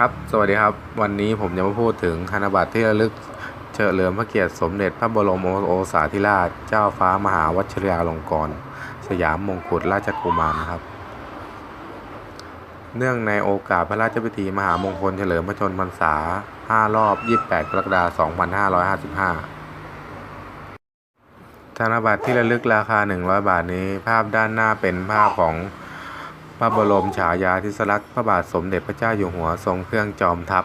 ครับ สวัสดีครับ วันนี้ผมจะมาพูดถึงธนบัตรที่ระลึกเฉลิมพระเกียรติสมเด็จพระบรมโอษาธิราช เจ้าฟ้ามหาวชิรยาลงกรณ์สยามมงกุฎราชกุมารนะครับ เนื่องในโอกาสพระราชพิธีมหามงคลเฉลิมพระชนมพรรษา 5 รอบ 28 กรกฎาคม 2555ธนบัตรที่ระลึกราคา 100 บาทนี้ ภาพด้านหน้าเป็นภาพของ ระบรมฉายาธิสลักษณ์พระบาทสมเด็จพระเจ้าอยู่หัวทรงเครื่องจอมทัพ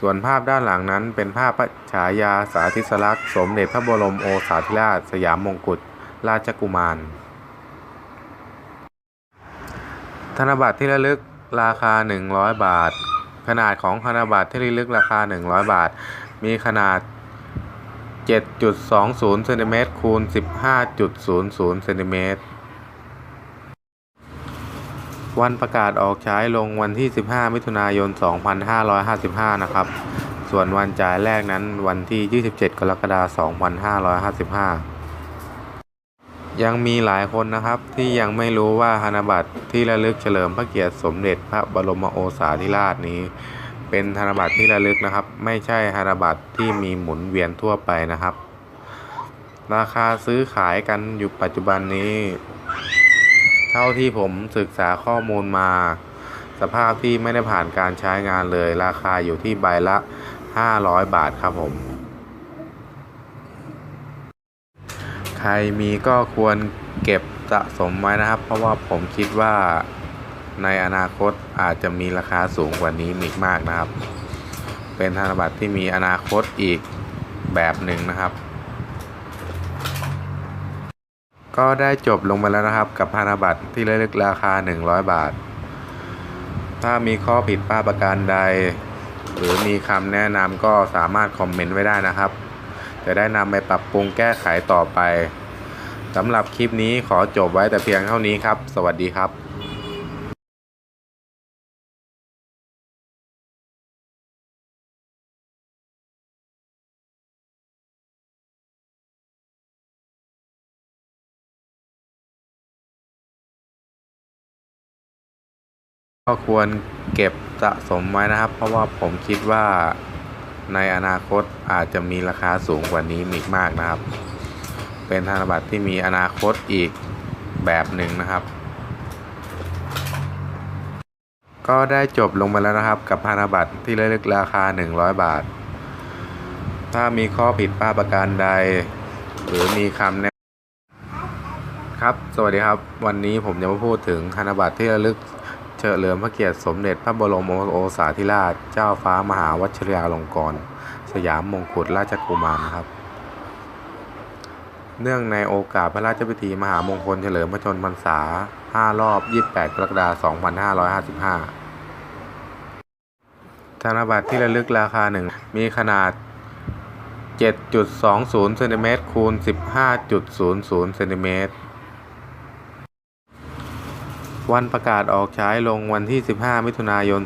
ส่วนภาพด้านหลังนั้นเป็นภาพพระฉายาสาธิสลักษณ์สมเด็จพระบรมโอษาธิราชสยามมงกุฎราชกุมาร ธนบัตรที่ระลึกราคา 100 บาท ขนาดของธนบัตรที่ระลึกราคา 100 บาท มีขนาด 7.20เซนติเมตรคูณ15.00เซนติเมตร วันประกาศออกใช้ลงวันที่ 15 มิถุนายน 2555 นะครับ ส่วนวันจ่ายแรกนั้นวันที่ 27 กรกฎาคม 2555 ยังมีหลายคนนะครับที่ยังไม่รู้ว่าธนบัตรที่ระลึกเฉลิมพระเกียรติสมเด็จพระบรมโอษาธิราชนี้ เป็นธนบัตรที่ระลึกนะครับ ไม่ใช่ธนบัตรที่มีหมุนเวียนทั่วไปนะครับ ราคาซื้อขายกันอยู่ปัจจุบันนี้ ท่าที่ผมศึกษาข้อมูลมา สภาพที่ไม่ได้ผ่านการใช้งานเลย ราคาอยู่ที่ใบละ 500 บาทครับผม ใครมีก็ควรเก็บสะสมไว้นะครับ เพราะว่าผมคิดว่าในอนาคตอาจจะมีราคาสูงกว่านี้อีกมากนะครับ เป็นธนบัตรที่มีอนาคตอีกแบบหนึ่งนะครับ ก็ได้จบลงมาแล้วนะครับกับพันธบัตรที่ระลึกราคา 100 บาท ถ้ามีข้อผิดพลาดประการใด หรือมีคำแนะนำก็สามารถคอมเมนต์ไว้ได้นะครับ จะได้นำไปปรับปรุงแก้ไขต่อไปสำหรับคลิปนี้ขอจบไว้แต่เพียงเท่านี้ครับ สวัสดีครับ ก็ควรเก็บสะสมไว้นะครับ เพราะว่าผมคิดว่าในอนาคตอาจจะมีราคาสูงกว่านี้อีกมากนะครับ เป็นธนบัตรที่มีอนาคตอีกแบบหนึ่งนะครับ ก็ได้จบลงไปแล้วนะครับ กับธนบัตรที่ระลึกราคา 100 บาท ถ้ามีข้อผิดพลาดประการใด หรือมีคำแนะครับ สวัสดีครับ วันนี้ผมจะมาพูดถึงธนบัตรที่ระลึก เฉลิมพระเกียรติสมเด็จพระบรมโอษาธิราช เจ้าฟ้ามหาวชิรยาลงกรณ์สยามมงกุฎราชกุมารครับ เนื่องในโอกาสพระราชพิธีมหามงคลเฉลิมพระชนมพรรษา 5 รอบ 28 กรกฎาคม 2555 ธนบัตรที่ระลึกราคาหนึ่งมีขนาด 7.20 เซนติเมตรคูณ 15.00 เซนติเมตร วันประกาศออกใช้ลงวันที่ 15 มิถุนายน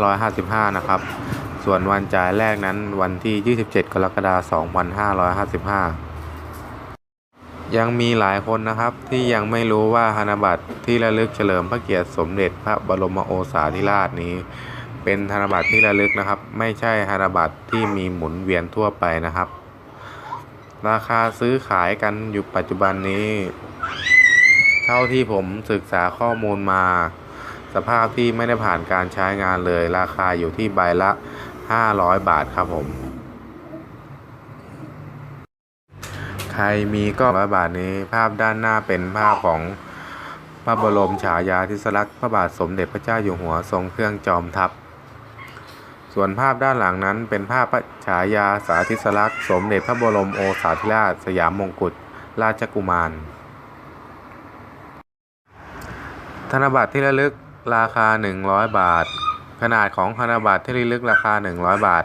2555 นะครับ ส่วนวันจ่ายแรกนั้นวันที่ 27 กรกฎาคม 2555 ยังมีหลายคนนะครับที่ยังไม่รู้ว่าธนบัตรที่ระลึกเฉลิมพระเกียรติสมเด็จพระบรมโอษาธิราชนี้ เป็นธนบัตรที่ระลึกนะครับ ไม่ใช่ธนบัตรที่มีหมุนเวียนทั่วไปนะครับ ราคาซื้อขายกันอยู่ปัจจุบันนี้ เท่าที่ผมศึกษาข้อมูลมา สภาพที่ไม่ได้ผ่านการใช้งานเลย ราคาอยู่ที่ใบละ 500 บาทครับผม ใครมีก็ร้อยบาทนี้ภาพด้านหน้าเป็นภาพของพระบรมฉายาธิสลักษณ์พระบาทสมเด็จพระเจ้าอยู่หัวทรงเครื่องจอมทัพ ส่วนภาพด้านหลังนั้นเป็นภาพพระฉายาสาธิสลักษณ์สมเด็จพระบรมโอษาธิราชสยามมงกุฎราชกุมาร ธนบัตรที่ระลึกราคา 100 บาท ขนาดของธนบัตรที่ระลึกราคา 100 บาท